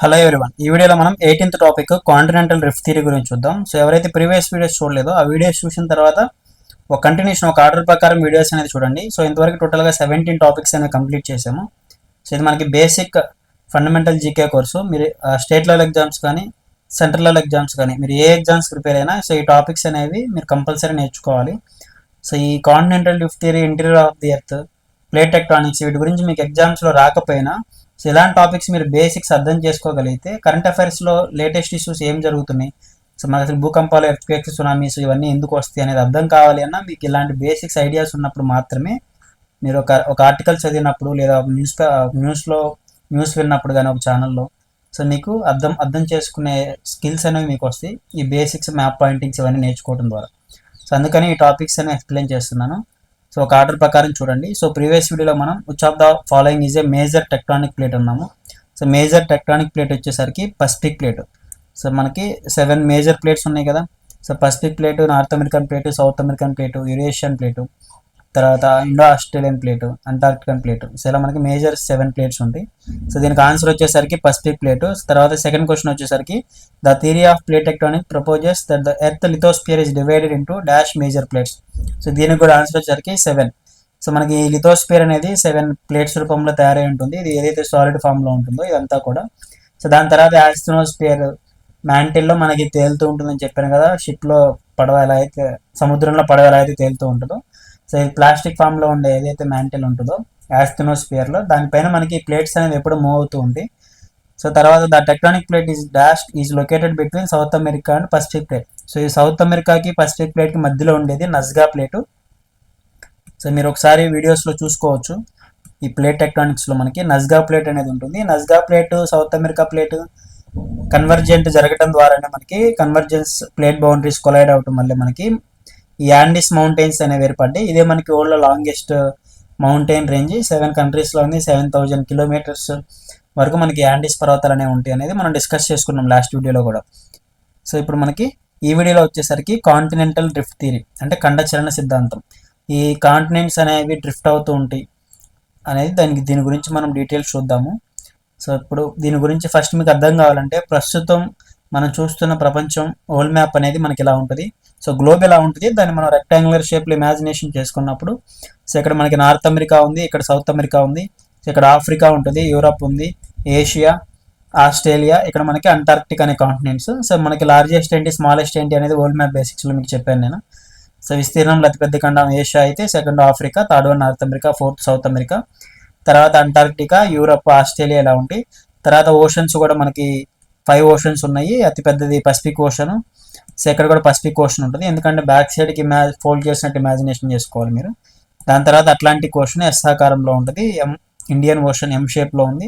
Hello everyone ఈ వీడియోలో మనం eighteenth topic continental rift theory గురించి చూద్దాం. సో ఎవరైతే ప్రీవియస్ వీడియోస్ చూడలేదో ఆ వీడియోస్ చూసిన తర్వాత ఒక కంటిన్యూషన్ ఒక ఆర్డర్ ప్రకారం వీడియోస్ అనేది చూడండి. సో ఇంతవరకు టోటల్గా సెవెంటీన్ టాపిక్స్ అనేవి కంప్లీట్ చేసాము సో ఇది మనకి బేసిక్ ఫండమెంటల్ జీకే కోర్సు మీరు స్టేట్ లెవెల్ ఎగ్జామ్స్ కానీ సెంట్రల్ లెవెల్ ఎగ్జామ్స్ కానీ మీరు ఏ ఎగ్జామ్స్ ప్రిపేర్ అయినా సో ఈ టాపిక్స్ అనేవి మీరు కంపల్సరీ నేర్చుకోవాలి. సో ఈ continental rift theory interior of the earth plate tectonics వీటి గురించి మీకు ఎగ్జామ్స్లో రాకపోయినా సో ఇలాంటి టాపిక్స్ మీరు బేసిక్స్ అర్థం చేసుకోగలిగితే కరెంట్ అఫైర్స్లో లేటెస్ట్ ఇష్యూస్ ఏం జరుగుతున్నాయి? సో మనకు అసలు భూకంపాలు ఎర్త్క్వేక్స్ సునామీస్ ఇవన్నీ ఎందుకు వస్తాయి అనేది అర్థం కావాలి అన్నా మీకు ఇలాంటి బేసిక్స్ ఐడియాస్ ఉన్నప్పుడు మాత్రమే మీరు ఒక ఒక ఆర్టికల్ చదివినప్పుడు లేదా న్యూస్ న్యూస్లో న్యూస్ విన్నప్పుడు కానీ ఒక ఛానల్లో సో మీకు అర్థం అర్థం చేసుకునే స్కిల్స్ అనేవి మీకు వస్తాయి. ఈ బేసిక్స్ మ్యాప్ పాయింటింగ్స్ ఇవన్నీ నేర్చుకోవడం ద్వారా. సో అందుకని ఈ టాపిక్స్ అనేవి ఎక్స్ప్లెయిన్ చేస్తున్నాను. సో ఒక ఆర్డర్ ప్రకారం చూడండి. సో ప్రీవియస్ వీడియోలో మనం which of the following is a major tectonic plate అన్నాము. సో మేజర్ టెక్టానిక్ ప్లేట్ వచ్చేసరికి పసిఫిక్ ప్లేట్ సో మనకి సెవెన్ మేజర్ ప్లేట్స్ ఉన్నాయి కదా. So Pacific plate North American plate South American plate Eurasian plate తర్వాత Indo Australian plate Antarctican plate. So ఇలా మనకి major seven plates ఉంటాయి. So దీనికి answer వచ్చేసరికి పసిఫిక్ ప్లేట్ తర్వాత సెకండ్ క్వశ్చన్ వచ్చేసరికి the theory of plate tectonic proposes that the earth lithosphere is divided into dash major plates so దీనికి కూడా answer వచ్చేసరికి సెవెన్ సో మనకి లిథోస్పియర్ అనేది సెవెన్ ప్లేట్స్ రూపంలో తయారై ఉంటుంది. ఇది ఏదైతే సాలిడ్ ఫామ్లో ఉంటుందో ఇదంతా కూడా. సో దాని తర్వాత యాస్ట్రోస్పియర్ మ్యాంటిల్లో మనకి తేలుతూ ఉంటుందని చెప్పాను కదా షిప్లో పడవ ఎలా అయితే సముద్రంలో పడవ ఎలా అయితే తేలుతూ ఉంటుందో. సో ఇది ప్లాస్టిక్ ఫామ్లో ఉండే ఏదైతే మ్యాంటిల్ ఉంటుందో యాస్థినోస్పియర్లో దానిపైన మనకి ప్లేట్స్ అనేవి ఎప్పుడు మూవ్ అవుతూ ఉంటాయి. సో తర్వాత the tectonic plate is dash is located between South America and Pacific plate. So ఈ సౌత్ అమెరికాకి పసిఫిక్ ప్లేట్కి మధ్యలో ఉండేది నజ్గా ప్లేటు. సో మీరు ఒకసారి వీడియోస్లో చూసుకోవచ్చు. ఈ ప్లేట్ టెక్టానిక్స్లో మనకి నజ్గా ప్లేట్ అనేది ఉంటుంది. Nazca plate South America plate convergent జరగడం ద్వారానే మనకి కన్వర్జెన్స్ ప్లేట్ బౌండరీస్ కొలైడ్ అవటం వల్ల మనకి ఈ యాండిస్ మౌంటైన్స్ అనేవి ఏర్పడ్డాయి. ఇదే మనకి వరల్డ్లో లాంగెస్ట్ మౌంటైన్ రేంజ్ సెవెన్ కంట్రీస్లో ఉంది. సెవెన్ థౌజండ్ కిలోమీటర్స్ వరకు మనకి యాండిస్ పర్వతాలు అనేవి ఉంటాయి అనేది మనం డిస్కస్ చేసుకున్నాం లాస్ట్ వీడియోలో కూడా. సో ఇప్పుడు మనకి ఈ వీడియోలో వచ్చేసరికి కాంటినెంటల్ డ్రిఫ్ట్ థియరీ అంటే ఖండచలన సిద్ధాంతం. ఈ కాంటినెంట్స్ అనేవి డ్రిఫ్ట్ అవుతూ ఉంటాయి అనేది దానికి దీని గురించి మనం డీటెయిల్స్ చూద్దాము. సో ఇప్పుడు దీని గురించి ఫస్ట్ మీకు అర్థం కావాలంటే ప్రస్తుతం మనం చూస్తున్న ప్రపంచం ఓల్డ్ మ్యాప్ అనేది మనకి ఇలా ఉంటుంది? సో గ్లోబ్ ఎలా ఉంటుంది? దాన్ని మనం రెక్టాంగులర్ షేప్లో ఇమాజినేషన్ చేసుకున్నప్పుడు సో ఇక్కడ మనకి నార్త్ అమెరికా ఉంది ఇక్కడ సౌత్ అమెరికా ఉంది ఇక్కడ ఆఫ్రికా ఉంటుంది యూరప్ ఉంది ఏషియా ఆస్ట్రేలియా ఇక్కడ మనకి అంటార్క్టిక్ అనే కాంటినెంట్స్ సో మనకి లార్జెస్ట్ ఏంటి స్మాలెస్ట్ ఏంటి అనేది వరల్డ్ మ్యాప్ బేసిక్స్లో మీకు చెప్పాను నేను. సో విస్తీర్ణంలో అతిపెద్ద ఖండం ఏషియా అయితే second Africa third one North America fourth South America తర్వాత అంటార్క్టికా యూరప్ ఆస్ట్రేలియా ఇలా ఉంటాయి. తర్వాత ఓషన్స్ కూడా మనకి ఫైవ్ ఓషన్స్ ఉన్నాయి. అతిపెద్దది పసిఫిక్ ఓషన్ సో ఇక్కడ కూడా పసిఫిక్ ఓషన్ ఉంటుంది. ఎందుకంటే బ్యాక్ సైడ్కి ఇమా ఫోల్డ్ చేసినట్టు ఇమాజినేషన్ చేసుకోవాలి మీరు. దాని తర్వాత అట్లాంటిక్ ఓషన్ ఎస్ ఆకారంలో ఉంటుంది ఎం ఇండియన్ ఓషన్ ఎం షేప్లో ఉంది.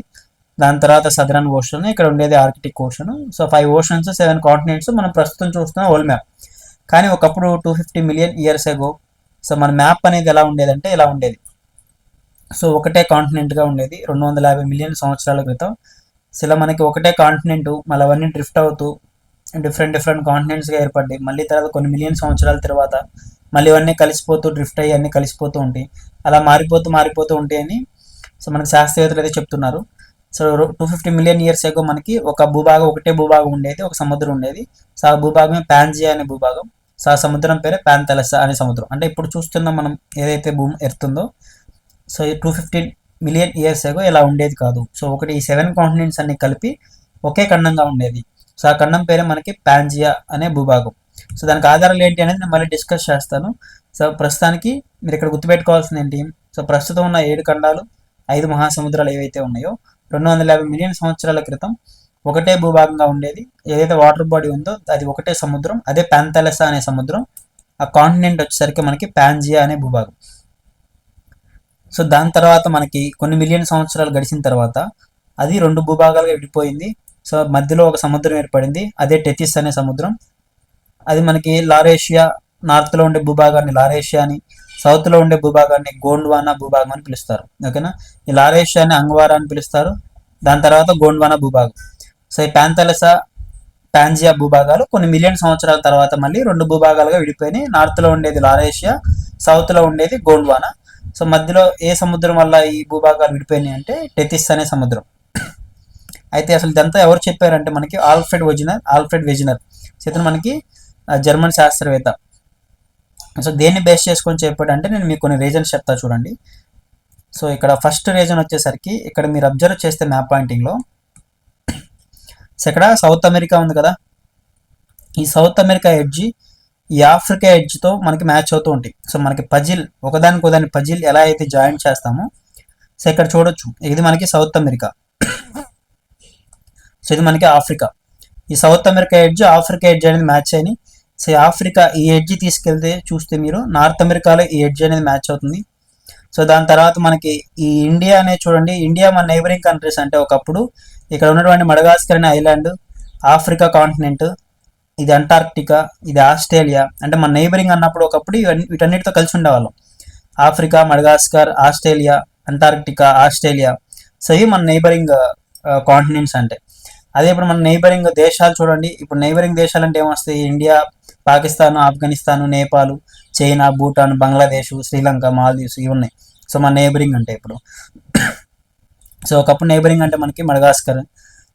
దాని తర్వాత సదరన్ ఓషన్ ఇక్కడ ఉండేది Arctic ocean so five oceans seven continents మనం ప్రస్తుతం చూస్తున్న ఓల్డ్ మ్యాప్ కానీ ఒకప్పుడు two fifty million years ago so మన మ్యాప్ అనేది ఎలా ఉండేదంటే ఇలా ఉండేది. సో ఒకటే కాంటినెంట్గా ఉండేది. రెండు వందల యాభై మిలియన్ సంవత్సరాల క్రితం. ఇలా మనకి ఒకటే కాంటినెంట్ మళ్ళీ అవన్నీ డ్రిఫ్ట్ అవుతూ డిఫరెంట్ డిఫరెంట్ కాంటినెంట్స్గా ఏర్పడ్డాయి. మళ్ళీ తర్వాత కొన్ని మిలియన్ సంవత్సరాల తర్వాత మళ్ళీ ఇవన్నీ కలిసిపోతూ డ్రిఫ్ట్ అయ్యి అన్నీ కలిసిపోతూ ఉంటాయి. అలా మారిపోతూ మారిపోతూ ఉంటాయని సో మనకి శాస్త్రవేత్తలు అయితే చెప్తున్నారు. So two fifty million years ago మనకి ఒక భూభాగం ఒకటే భూభాగం ఉండేది ఒక సముద్రం ఉండేది. సో ఆ భూభాగమే ప్యాన్జియా అనే భూభాగం. సో ఆ సముద్రం పేరే ప్యాంతెలస అనే సముద్రం. అంటే ఇప్పుడు చూస్తున్న మనం ఏదైతే భూమి ఎరుతుందో. సో ఈ two fifty million years ago ఇలా ఉండేది కాదు. సో ఒకటి ఈ సెవెన్ కాంటినెంట్స్ అన్ని కలిపి ఒకే ఖండంగా ఉండేది. సో ఆ ఖండం పేరే మనకి పాంజియా అనే భూభాగం. సో దానికి ఆధారాలు ఏంటి అనేది నేను మళ్ళీ డిస్కస్ చేస్తాను. సో ప్రస్తుతానికి మీరు ఇక్కడ గుర్తుపెట్టుకోవాల్సింది ఏంటి? సో ప్రస్తుతం ఉన్న ఏడు ఖండాలు ఐదు మహాసముద్రాలు ఏవైతే ఉన్నాయో రెండు వందల యాభై మిలియన్ సంవత్సరాల క్రితం ఒకటే భూభాగంగా ఉండేది. ఏదైతే వాటర్ బాడీ ఉందో అది ఒకటే సముద్రం అదే ప్యాంతలసా అనే సముద్రం. ఆ కాంటినెంట్ వచ్చేసరికి మనకి పాంజియా అనే భూభాగం. సో దాని తర్వాత మనకి కొన్ని మిలియన్ సంవత్సరాలు గడిచిన తర్వాత అది రెండు భూభాగాలుగా విడిపోయింది. సో మధ్యలో ఒక సముద్రం ఏర్పడింది. అదే టెతిస్ అనే సముద్రం. అది మనకి లారేషియా నార్త్లో ఉండే భూభాగాన్ని లారేషియా అని సౌత్లో ఉండే భూభాగాన్ని గోండ్వానా భూభాగం అని పిలుస్తారు. ఓకేనా? ఈ లారేషియాని అంగ్వారా అని పిలుస్తారు. దాని తర్వాత గోండ్వానా భూభాగం. సో ఈ ప్యాంతలసా పాంజియా భూభాగాలు కొన్ని మిలియన్ సంవత్సరాల తర్వాత మళ్ళీ రెండు భూభాగాలుగా విడిపోయినాయి. నార్త్లో ఉండేది లారేషియా సౌత్లో ఉండేది గోండ్వానా. సో మధ్యలో ఏ సముద్రం వల్ల ఈ భూభాగాలు విడిపోయినాయి అంటే టెతిస్ అనే సముద్రం. అయితే అసలు ఇదంతా ఎవరు చెప్పారంటే మనకి Alfred Wegener Alfred Wegener. So ఇతను మనకి జర్మన్ శాస్త్రవేత్త. సో దేన్ని బేస్ చేసుకొని చెప్పాడంటే నేను మీకు కొన్ని రీజన్స్ చెప్తా చూడండి. సో ఇక్కడ ఫస్ట్ రీజన్ వచ్చేసరికి ఇక్కడ మీరు అబ్జర్వ్ చేస్తే మ్యాప్ పాయింటింగ్లో. సో ఇక్కడ సౌత్ అమెరికా ఉంది కదా. ఈ సౌత్ అమెరికా ఎడ్జి ఈ ఆఫ్రికా ఎడ్జ్తో మనకి మ్యాచ్ అవుతూ ఉంటాయి. సో మనకి పజిల్ ఒకదానికి ఒకదాని పజిల్ ఎలా అయితే జాయిన్ చేస్తామో సో ఇక్కడ చూడొచ్చు. ఇది మనకి సౌత్ అమెరికా. సో ఇది మనకి ఆఫ్రికా. ఈ South America edge Africa edge అనేది మ్యాచ్ అయినాయి. సో ఆఫ్రికా ఈ ఎడ్జ్ తీసుకెళ్తే చూస్తే మీరు నార్త్ అమెరికాలో ఈ ఎడ్జ్ అనేది మ్యాచ్ అవుతుంది. సో దాని తర్వాత మనకి ఈ ఇండియా అనేది చూడండి. ఇండియా మన నైబరింగ్ కంట్రీస్ అంటే ఒకప్పుడు ఇక్కడ ఉన్నటువంటి మడగాస్కర్ అనే ఐలాండ్ ఆఫ్రికా కాంటినెంట్ ఇది అంటార్క్టికా ఇది ఆస్ట్రేలియా అంటే మన నైబరింగ్ అన్నప్పుడు ఒకప్పుడు ఇవన్నీ వీటన్నిటితో కలిసి ఉండేవాళ్ళం. Africa Madagascar Australia Antarctica Australia so ఇవి మన నైబరింగ్ కాంటినెంట్స్ అంటే. అదే ఇప్పుడు మన నైబరింగ్ దేశాలు చూడండి. ఇప్పుడు నైబరింగ్ దేశాలు అంటే ఏమొస్తాయి? ఇండియా పాకిస్తాన్ ఆఫ్ఘనిస్తాన్ నేపాల్ చైనా భూటాన్ బంగ్లాదేశ్ శ్రీలంక మాల్దీవ్స్ ఇవి ఉన్నాయి. సో మన నైబరింగ్ అంటే ఇప్పుడు. సో ఒకప్పుడు నైబరింగ్ అంటే మనకి మడగాస్కర్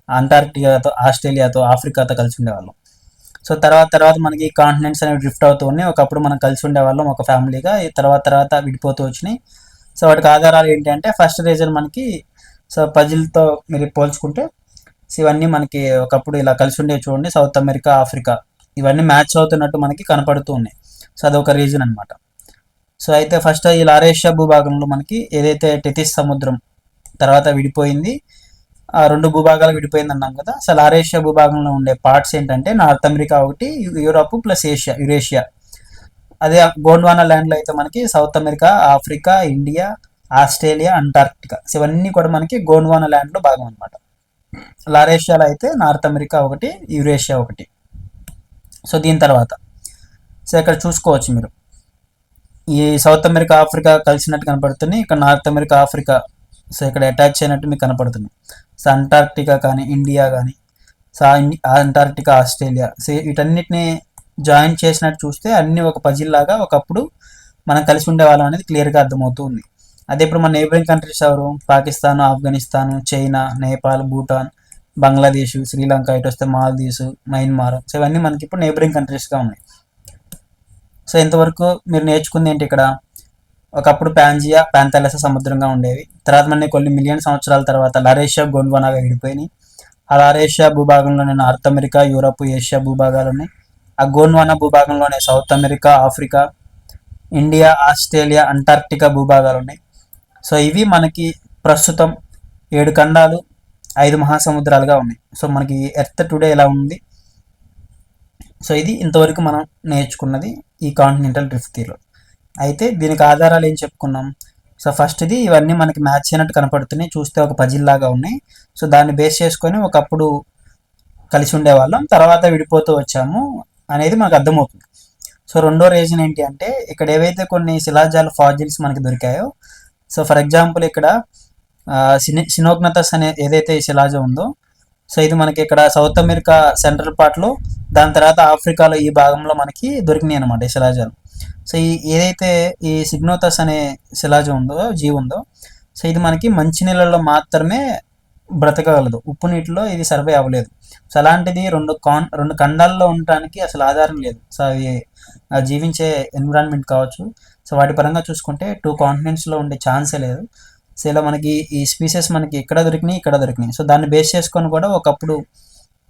అంటార్క్టికాతో ఆస్ట్రేలియాతో ఆఫ్రికాతో కలిసి ఉండేవాళ్ళం. సో తర్వాత తర్వాత మనకి కాంటినెంట్స్ అనేవి డ్రిఫ్ట్ అవుతూ ఉన్నాయి. ఒకప్పుడు మనం కలిసి ఉండేవాళ్ళం ఒక ఫ్యామిలీగా. తర్వాత తర్వాత విడిపోతూ వచ్చినాయి. సో వాటికి ఆధారాలు ఏంటి అంటే ఫస్ట్ రీజన్ మనకి సో పజిల్తో మీరు పోల్చుకుంటే సో ఇవన్నీ మనకి ఒకప్పుడు ఇలా కలిసి ఉండేవి చూడండి. సౌత్ అమెరికా ఆఫ్రికా ఇవన్నీ మ్యాచ్ అవుతున్నట్టు మనకి కనపడుతూ ఉన్నాయి. సో అదొక రీజన్ అనమాట సో అయితే ఫస్ట్ ఈ లారేషియా భూభాగంలో మనకి ఏదైతే టెతిస్ సముద్రం తర్వాత విడిపోయింది రెండు భూభాగాలు విడిపోయింది అన్నాం కదా. అసలు లారేషియా భూభాగంలో ఉండే పార్ట్స్ ఏంటంటే నార్త్ అమెరికా ఒకటి యూరోప్ ప్లస్ ఏషియా యురేషియా. అదే గోండ్వానా ల్యాండ్లో అయితే మనకి South America Africa India Australia Antarctica. ఇవన్నీ కూడా మనకి గోండ్వానా ల్యాండ్లో భాగం అనమాట లారేషియాలో అయితే నార్త్ అమెరికా ఒకటి యురేషియా ఒకటి. సో దీని తర్వాత. సో ఇక్కడ చూసుకోవచ్చు మీరు. ఈ సౌత్ అమెరికా ఆఫ్రికా కలిసినట్టు కనపడుతుంది ఇక్కడ నార్త్ అమెరికా ఆఫ్రికా సో ఇక్కడ అటాచ్ అయినట్టు మీకు కనపడుతుంది. సో అంటార్క్టికా కానీ ఇండియా కానీ సో అంటార్క్టికా ఆస్ట్రేలియా. సో వీటన్నిటిని జాయిన్ చేసినట్టు చూస్తే అన్ని ఒక పజిల్ లాగా ఒకప్పుడు మనం కలిసి ఉండేవాళ్ళం అనేది క్లియర్గా అర్థమవుతుంది. అదే ఇప్పుడు మన నేబరింగ్ కంట్రీస్ ఎవరు? పాకిస్తాన్ ఆఫ్ఘనిస్తాన్ చైనా నేపాల్ భూటాన్ బంగ్లాదేశ్ శ్రీలంక ఇటు వస్తే మాల్దీవ్స్ మయన్మార్. సో ఇవన్నీ మనకి ఇప్పుడు నేబరింగ్ కంట్రీస్గా ఉన్నాయి. సో ఇంతవరకు మీరు నేర్చుకుంది ఏంటి ఇక్కడ? ఒకప్పుడు పాంజియా ప్యాంతలస సముద్రంగా ఉండేవి. తర్వాత మన కొన్ని మిలియన్ సంవత్సరాల తర్వాత లరేషియా గోండ్వానాగా విడిపోయినాయి. ఆ లరేషియా భూభాగంలోనే నార్త్ అమెరికా యూరప్ ఏషియా భూభాగాలు ఉన్నాయి ఆ Gondwana భూభాగంలోనే South America Africa India Australia Antarctica భూభాగాలు ఉన్నాయి సో ఇవి మనకి ప్రస్తుతం ఏడు ఖండాలు ఐదు మహాసముద్రాలుగా ఉన్నాయి. సో మనకి ఎర్త్ టుడే ఎలా ఉంది? సో ఇది ఇంతవరకు మనం నేర్చుకున్నది ఈ కాంటినెంటల్ డ్రిఫ్ట్ థియరీలో అయితే దీనికి ఆధారాలు ఏం చెప్పుకున్నాం? సో ఫస్ట్ది ఇవన్నీ మనకి మ్యాచ్ అయినట్టు కనపడుతున్నాయి. చూస్తే ఒక పజిల్ లాగా ఉన్నాయి. సో దాన్ని బేస్ చేసుకొని ఒకప్పుడు కలిసి ఉండేవాళ్ళం. తర్వాత విడిపోతూ వచ్చాము అనేది మనకు అర్థమవుతుంది. సో రెండో రీజన్ ఏంటి అంటే ఇక్కడ ఏవైతే కొన్ని శిలాజాల ఫాజిల్స్ మనకి దొరికాయో సో ఫర్ ఎగ్జాంపుల్ ఇక్కడ సిని సినోగ్నతస్ అనే ఏదైతే శిలాజం ఉందో సో ఇది మనకి ఇక్కడ సౌత్ అమెరికా సెంట్రల్ పార్ట్లో దాని తర్వాత ఆఫ్రికాలో ఈ భాగంలో మనకి దొరికినాయి అనమాట ఈ శిలాజాలు. సో ఈ ఏదైతే ఈ సిగ్నోతస్ అనే శిలాజం ఉందో జీవి ఉందో సో ఇది మనకి మంచినీళ్ళలో మాత్రమే బ్రతకగలదు. ఉప్పు నీటిలో ఇది సర్వే అవ్వలేదు. సో అలాంటిది రెండు కాన్ రెండు ఖండాల్లో ఉండటానికి అసలు ఆధారం లేదు. సో అవి జీవించే ఎన్విరాన్మెంట్ కావచ్చు. సో వాటి పరంగా చూసుకుంటే టూ కాంటినెంట్స్లో ఉండే ఛాన్సే లేదు. సో ఇలా మనకి ఈ స్పీసెస్ మనకి ఇక్కడ దొరికినాయి ఇక్కడ దొరికినాయి. సో దాన్ని బేస్ చేసుకొని కూడా ఒకప్పుడు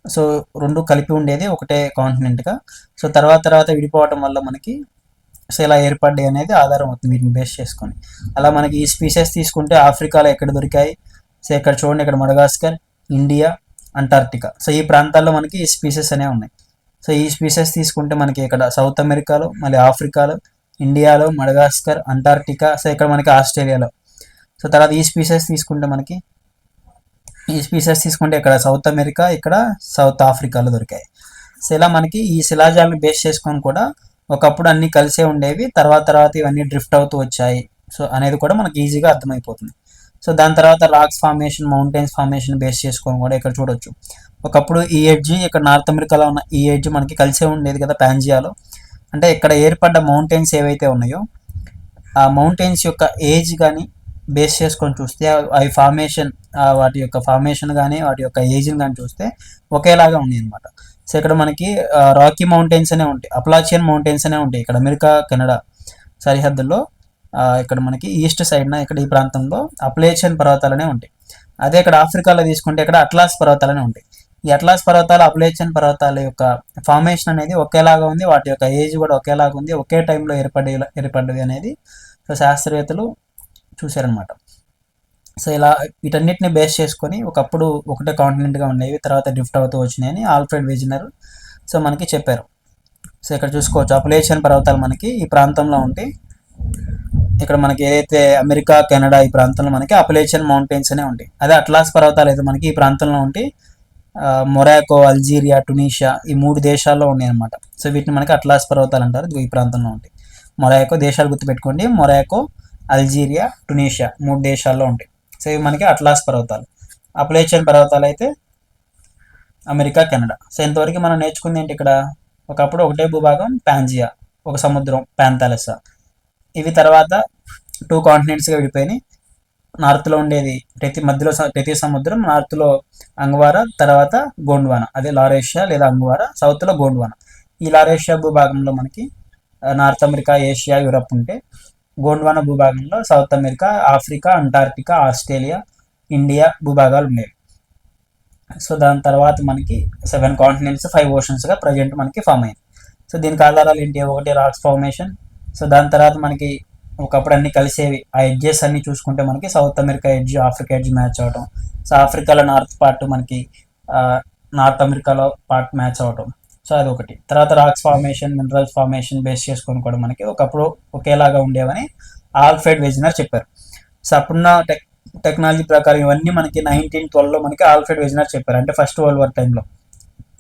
సో రెండు కలిపి ఉండేది ఒకటే కాంటినెంట్గా. సో తర్వాత తర్వాత విడిపోవటం వల్ల మనకి సో ఇలా ఏర్పడ్డాయి అనేది ఆధారం అవుతుంది వీటిని బేస్ చేసుకొని. అలా మనకి ఈ స్పీసెస్ తీసుకుంటే ఆఫ్రికాలో ఎక్కడ దొరికాయి? సో ఇక్కడ చూడండి ఇక్కడ మడగాస్కర్ ఇండియా అంటార్క్టికా. సో ఈ ప్రాంతాల్లో మనకి ఈ స్పీసెస్ అనేవి ఉన్నాయి. సో ఈ స్పీసెస్ తీసుకుంటే మనకి ఇక్కడ సౌత్ అమెరికాలో మళ్ళీ ఆఫ్రికాలో ఇండియాలో మడగాస్కర్ అంటార్క్టికా సో ఇక్కడ మనకి ఆస్ట్రేలియాలో. సో తర్వాత ఈ స్పీసెస్ తీసుకుంటే మనకి ఈ స్పీసెస్ తీసుకుంటే ఇక్కడ సౌత్ అమెరికా ఇక్కడ సౌత్ ఆఫ్రికాలో దొరికాయి. సో ఇలా మనకి ఈ శిలాజాలను బేస్ చేసుకొని కూడా ఒకప్పుడు అన్ని కలిసే ఉండేవి తర్వాత తర్వాత ఇవన్నీ డ్రిఫ్ట్ అవుతూ వచ్చాయి. సో అనేది కూడా మనకి ఈజీగా అర్థమైపోతుంది. సో దాని తర్వాత rocks formation mountains formation base చేసుకొని కూడా ఇక్కడ చూడొచ్చు. ఒకప్పుడు ఈ ఎడ్జి ఇక్కడ నార్త్ అమెరికాలో ఉన్న ఈ ఎడ్జ్ మనకి కలిసే ఉండేది కదా పాంజియాలో అంటే ఇక్కడ ఏర్పడ్డ మౌంటైన్స్ ఏవైతే ఉన్నాయో ఆ మౌంటైన్స్ యొక్క ఏజ్ కానీ బేస్ చేసుకొని చూస్తే అవి ఫార్మేషన్ వాటి యొక్క ఫార్మేషన్ కానీ వాటి యొక్క ఏజ్ని కానీ చూస్తే ఒకేలాగా ఉంది అనమాట సో ఇక్కడ మనకి రాకీ మౌంటైన్స్ అనే ఉంటాయి అప్లాచియన్ మౌంటైన్స్ అనే ఉంటాయి ఇక్కడ అమెరికా కెనడా సరిహద్దుల్లో ఇక్కడ మనకి ఈస్ట్ సైడ్న ఇక్కడ ఈ ప్రాంతంలో అప్లేచియన్ పర్వతాలనే ఉంటాయి. అదే ఇక్కడ ఆఫ్రికాలో తీసుకుంటే ఇక్కడ అట్లాస్ పర్వతాలనే ఉంటాయి. ఈ అట్లాస్ పర్వతాలు అప్లేచియన్ పర్వతాల యొక్క ఫార్మేషన్ అనేది ఒకేలాగా ఉంది వాటి యొక్క ఏజ్ కూడా ఒకేలాగా ఉంది ఒకే టైంలో ఏర్పడే ఏర్పడ్డది అనేది సో శాస్త్రవేత్తలు చూశారనమాట సో ఇలా వీటన్నిటిని బేస్ చేసుకొని ఒకప్పుడు ఒకటే కాంటినెంట్గా ఉండేవి తర్వాత డ్రిఫ్ట్ అవుతూ వచ్చినాయని ఆల్ఫ్రెడ్ వెజినర్ సో మనకి చెప్పారు. సో ఇక్కడ చూసుకోవచ్చు అప్లేచియన్ పర్వతాలు మనకి ఈ ప్రాంతంలో ఉంటే ఇక్కడ మనకి ఏదైతే అమెరికా కెనడా ఈ ప్రాంతంలో మనకి అపలేచియన్ మౌంటైన్స్ అనే ఉంటాయి. అదే అట్లాస్ పర్వతాలు అయితే మనకి ఈ ప్రాంతంలో ఉంటే మొరాకో అల్జీరియా టునీషియా ఈ మూడు దేశాల్లో ఉన్నాయి అనమాట సో వీటిని మనకి అట్లాస్ పర్వతాలు అంటారు ఈ ప్రాంతంలో ఉంటాయి మొరాకో దేశాలు గుర్తుపెట్టుకోండి మొరాకో అల్జీరియా టునీషియా మూడు దేశాల్లో ఉంటాయి. సో ఇవి మనకి అట్లాస్ పర్వతాలు. అపలేచియన్ పర్వతాలు అయితే అమెరికా కెనడా. సో ఇంతవరకు మనం నేర్చుకుంది ఏంటి ఇక్కడ? ఒకప్పుడు ఒకటే భూభాగం పాంజియా ఒక సముద్రం ప్యాంతాలెసా ఇవి తర్వాత టూ కాంటినెంట్స్గా విడిపోయినాయి. నార్త్లో ఉండేది ప్రతి మధ్యలో ప్రతి సముద్రం నార్త్లో అంగవారా తర్వాత గోండ్వానా. అదే లారేషియా లేదా అంగవారా సౌత్లో గోండ్వానా. ఈ లారేషియా భూభాగంలో మనకి నార్త్ అమెరికా ఏషియా యూరప్ ఉంటే గోండ్వానా భూభాగంలో South America Africa Antarctica Australia India భూభాగాలు ఉండేవి సో దాని తర్వాత మనకి సెవెన్ కాంటినెంట్స్ ఫైవ్ ఓషన్స్గా ప్రజెంట్ మనకి ఫామ్ అయింది సో దీనికి ఆధారాలు ఏంటి? ఒకటి రాక్స్ ఫార్మేషన్. సో దాని తర్వాత మనకి ఒకప్పుడు అన్ని కలిసేవి. ఆ ఎడ్జెస్ అన్ని చూసుకుంటే మనకి South America edge Africa edge match అవడం సో ఆఫ్రికాలో నార్త్ పార్ట్ మనకి నార్త్ అమెరికాలో పార్ట్ మ్యాచ్ అవడం సో అది ఒకటి తర్వాత rocks formation minerals formation base చేసుకొని కూడా మనకి ఒకప్పుడు ఒకేలాగా ఉండేవని ఆల్ఫ్రెడ్ వెజినర్ చెప్పారు. సో అప్పుడున్న టెక్ టెక్నాలజీ ప్రకారం ఇవన్నీ మనకి నైన్టీన్ ట్వెల్వ్లో మనకి ఆల్ఫ్రెడ్ వెజినర్ చెప్పారు. అంటే ఫస్ట్ వరల్డ్ వార్ టైంలో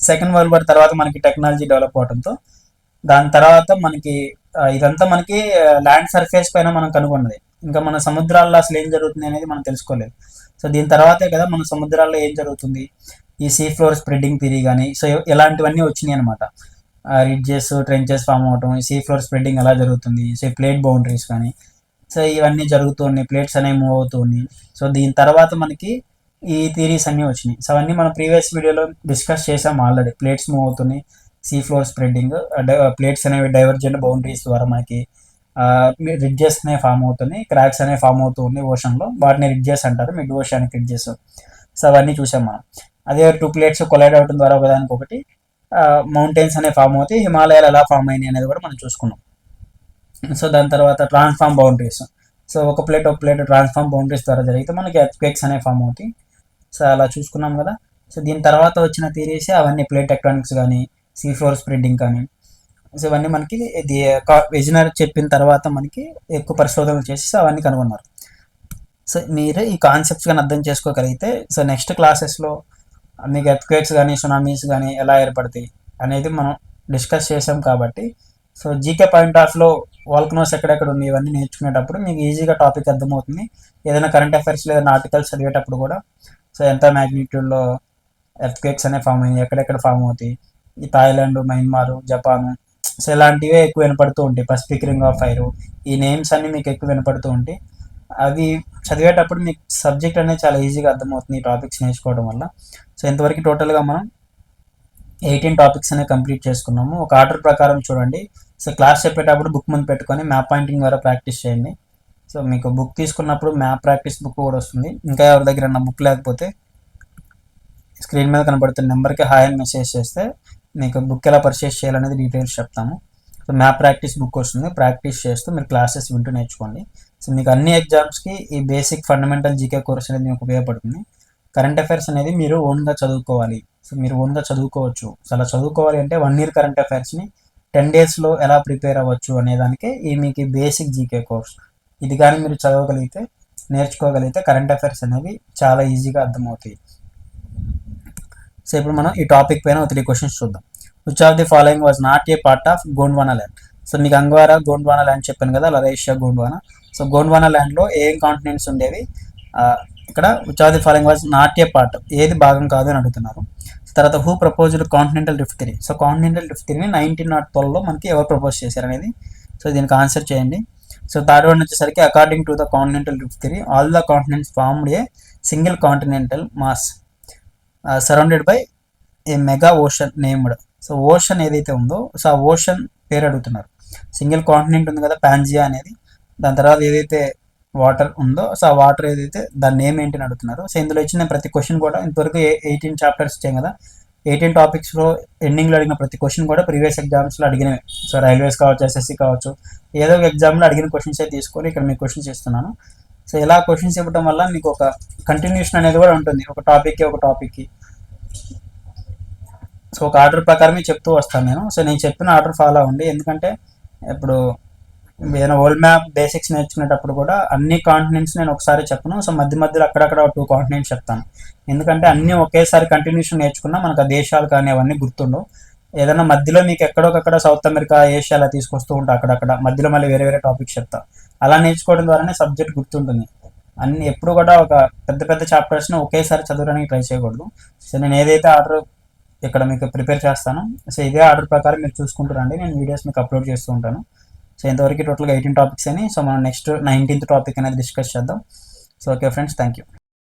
సెకండ్ వరల్డ్ వార్ తర్వాత మనకి టెక్నాలజీ డెవలప్ అవడంతో దాని తర్వాత మనకి ఇదంతా మనకి ల్యాండ్ సర్ఫేస్ పైన మనం కనుగొన్నది. ఇంకా మన సముద్రాల్లో అసలు ఏం జరుగుతుంది అనేది మనం తెలుసుకోలేదు. సో దీని తర్వాతే కదా మన సముద్రాల్లో ఏం జరుగుతుంది? ఈ సీ ఫ్లోర్ స్ప్రెడ్డింగ్ థిరీ కానీ సో ఇలాంటివన్నీ వచ్చినాయి అనమాట రిడ్జెస్ ట్రెంచెస్ ఫామ్ అవటం సీ ఫ్లోర్ స్ప్రెడ్డింగ్ ఎలా జరుగుతుంది సో ప్లేట్ బౌండరీస్ కానీ సో ఇవన్నీ జరుగుతూ ఉన్నాయి ప్లేట్స్ అనేవి మూవ్ అవుతూ ఉన్నాయి. సో దీని తర్వాత మనకి ఈ థీరీస్ అన్నీ వచ్చినాయి. సో అవన్నీ మనం ప్రీవియస్ వీడియోలో డిస్కస్ చేసాం ఆల్రెడీ ప్లేట్స్ మూవ్ అవుతున్నాయి సీ ఫ్లోర్ స్ప్రెడ్డింగ్ ప్లేట్స్ అనేవి డైవర్జెంట్ బౌండరీస్ ద్వారా మనకి రిడ్జెస్ అనేవి ఫామ్ అవుతున్నాయి క్రాక్స్ అనేవి ఫామ్ అవుతూ ఉన్నాయి ఓషన్లో వాటిని రిడ్జెస్ అంటారు మిడ్ ఓషానిక్ రిడ్జెస్ సో అవన్నీ చూసాం మనం. అదే టూ ప్లేట్స్ కొలైడ్ అవడం ద్వారా ఒకదానికొకటి మౌంటైన్స్ అనే ఫామ్ అవుతాయి. హిమాలయాలు ఎలా ఫామ్ అయినాయి అనేది కూడా మనం చూసుకున్నాం. సో దాని తర్వాత ట్రాన్స్ఫార్మ్ బౌండరీస్ సో ఒక ప్లేట్ ఒక ప్లేట్ ట్రాన్స్ఫార్మ్ బౌండరీస్ ద్వారా జరిగితే మనకి ఎర్త్క్వేక్స్ అనే ఫామ్ అవుతాయి. సో అలా చూసుకున్నాం కదా. సో దీని తర్వాత వచ్చిన థీరీస్ అవన్నీ ప్లేట్ టెక్టానిక్స్ కానీ సీ ఫ్లోర్ స్ప్రెడ్డింగ్ కానీ సో ఇవన్నీ మనకి విజనర్ వెజినర్ చెప్పిన తర్వాత మనకి ఎక్కువ పరిశోధనలు చేసి అవన్నీ కనుగొన్నారు. సో మీరు ఈ కాన్సెప్ట్స్ కానీ అర్థం చేసుకోగలిగితే సో నెక్స్ట్ క్లాసెస్లో మీకు ఎర్త్క్వేక్స్ కానీ సునామీస్ కానీ ఎలా ఏర్పడతాయి అనేది మనం డిస్కస్ చేసాం కాబట్టి. సో జీకే పాయింట్ ఆఫ్లో వాల్కనోస్ ఎక్కడెక్కడ ఉన్నాయి ఇవన్నీ నేర్చుకునేటప్పుడు మీకు ఈజీగా టాపిక్ అర్థమవుతుంది. ఏదైనా కరెంట్ అఫైర్స్ లేదా ఆర్టికల్స్ చదివేటప్పుడు కూడా సో ఎంత మ్యాగ్నిట్యూడ్లో ఎర్త్క్వేక్స్ అనే ఫామ్ అయ్యాయి ఎక్కడెక్కడ ఫామ్ అవుతాయి ఈ థాయిలాండ్ మయన్మార్ జపాన్ సో ఇలాంటివే ఎక్కువ వినపడుతూ ఉంటాయి. పసిఫిక్ రింగ్ ఆఫ్ ఫైర్ ఈ నేమ్స్ అన్నీ మీకు ఎక్కువ వినపడుతూ ఉంటాయి. అవి చదివేటప్పుడు మీకు సబ్జెక్ట్ అనేది చాలా ఈజీగా అర్థమవుతుంది ఈ టాపిక్స్ నేర్చుకోవడం వల్ల. సో ఇంతవరకు టోటల్గా మనం ఎయిటీన్ టాపిక్స్ అనేవి కంప్లీట్ చేసుకున్నాము. ఒక ఆర్డర్ ప్రకారం చూడండి. సో క్లాస్ చెప్పేటప్పుడు బుక్ ముందు పెట్టుకొని మ్యాప్ పాయింటింగ్ ద్వారా ప్రాక్టీస్ చేయండి. సో మీకు బుక్ తీసుకున్నప్పుడు మ్యాప్ ప్రాక్టీస్ బుక్ కూడా వస్తుంది. ఇంకా ఎవరి దగ్గర నా బుక్ లేకపోతే స్క్రీన్ మీద కనబడుతున్న నెంబర్కి హాయ్ అని మెసేజ్ చేస్తే మీకు బుక్ ఎలా పర్చేస్ చేయాలనేది డీటెయిల్స్ చెప్తాము. సో మ్యాప్ ప్రాక్టీస్ బుక్ వస్తుంది. ప్రాక్టీస్ చేస్తూ మీరు క్లాసెస్ వింటూ నేర్చుకోండి. సో మీకు అన్ని ఎగ్జామ్స్కి ఈ బేసిక్ ఫండమెంటల్ జీకే కోర్స్ అనేది మీకు ఉపయోగపడుతుంది. కరెంట్ అఫైర్స్ అనేది మీరు ఓన్గా చదువుకోవాలి. సో మీరు ఓన్గా చదువుకోవచ్చు. సో అలా చదువుకోవాలి అంటే వన్ ఇయర్ కరెంట్ అఫైర్స్ని టెన్ డేస్లో ఎలా ప్రిపేర్ అవ్వచ్చు అనేదానికి ఈ మీకు బేసిక్ జీకే కోర్స్ ఇది కానీ మీరు చదవగలిగితే నేర్చుకోగలిగితే కరెంట్ అఫైర్స్ అనేవి చాలా ఈజీగా అర్థమవుతాయి. సో ఇప్పుడు మనం ఈ టాపిక్ పైన ఒక త్రీ క్వశ్చన్స్ చూద్దాం. Which of the following was not a part of Gondwana land so మీకు అంగ్వారా గోండ్వానా ల్యాండ్ చెప్పాను కదా లరేషియా గోండ్వానా సో గోండ్వానా ల్యాండ్లో ఏం కాంటినెంట్స్ ఉండేవి? ఇక్కడ which the of following was not a part ఏది భాగం కాదు అని అడుగుతున్నారు. తర్వాత who proposed continental rift theory so continental rift థిరీని nineteen not ట్వెల్వ్లో మనకి ఎవరు ప్రపోజ్ చేశారు అనేది? సో దీనికి ఆన్సర్ చేయండి. సో థర్డ్ వన్ వచ్చేసరికి according to the continental rift theory all the continents formed a single continental mass surrounded by a mega ocean named so ocean ఏదైతే ఉందో సో ఆ ఓషన్ పేరు అడుగుతున్నారు. సింగిల్ కాంటినెంట్ ఉంది కదా పాంజియా అనేది. దాని తర్వాత ఏదైతే వాటర్ ఉందో సో ఆ వాటర్ ఏదైతే దాని నేమ్ ఏంటి అని అడుగుతున్నారు సో ఇందులో ఇచ్చిన ప్రతి క్వశ్చన్ కూడా ఇంతవరకు ఎయిటీన్ చాప్టర్స్ ఇచ్చాం కదా ఎయిటీన్ టాపిక్స్లో ఎండింగ్లో అడిగిన ప్రతి క్వశ్చన్ కూడా ప్రీవియస్ ఎగ్జామ్స్లో అడిగినవి. సో రైల్వేస్ కావచ్చు ఎస్ఎస్సి కావచ్చు ఏదో ఒక ఎగ్జామ్లో అడిగిన క్వశ్చన్స్ అయితే తీసుకొని ఇక్కడ మీకు క్వశ్చన్స్ ఇస్తున్నాను సో ఇలా క్వశ్చన్స్ ఇవ్వడం వల్ల మీకు ఒక కంటిన్యూషన్ అనేది కూడా ఉంటుంది. ఒక టాపిక్కి ఒక టాపిక్కి సో ఒక ఆర్డర్ ప్రకారమే చెప్తూ వస్తాను నేను. సో నేను చెప్పిన ఆర్డర్ ఫాలో అవ్వండి. ఎందుకంటే ఇప్పుడు ఏదైనా ఓల్డ్ మ్యాప్ బేసిక్స్ నేర్చుకునేటప్పుడు కూడా అన్ని కాంటినెంట్స్ నేను ఒకసారి చెప్పను. సో మధ్య మధ్యలో అక్కడక్కడ టూ కాంటినెంట్స్ చెప్తాను. ఎందుకంటే అన్నీ ఒకేసారి కంటిన్యూషన్ నేర్చుకున్నా మనకు ఆ దేశాలు కానీ అవన్నీ గుర్తుండవు. ఏదైనా మధ్యలో మీకు ఎక్కడొకక్కడ సౌత్ అమెరికా ఏషియా అలా తీసుకొస్తూ ఉంటా అక్కడక్కడ. మధ్యలో మళ్ళీ వేరే వేరే టాపిక్స్ చెప్తా. అలా నేర్చుకోవడం ద్వారానే సబ్జెక్ట్ గుర్తుంటుంది. అన్ని ఎప్పుడు కూడా ఒక పెద్ద పెద్ద చాప్టర్స్ని ఒకేసారి చదవడానికి ట్రై చేయకూడదు. సో నేను ఏదైతే ఆర్డర్ ఇక్కడ మీకు ప్రిపేర్ చేస్తాను సో ఇదే ఆర్డర్ ప్రకారం మీరు చూసుకుంటారండి నేను వీడియోస్ మీకు అప్లోడ్ చేస్తూ ఉంటాను. సో ఇంతవరకు టోటల్గా ఎయిటీన్ టాపిక్స్ అని. సో మనం నెక్స్ట్ నైన్టీన్త్ టాపిక్ అనేది డిస్కస్ చేద్దాం. So okay friends thank you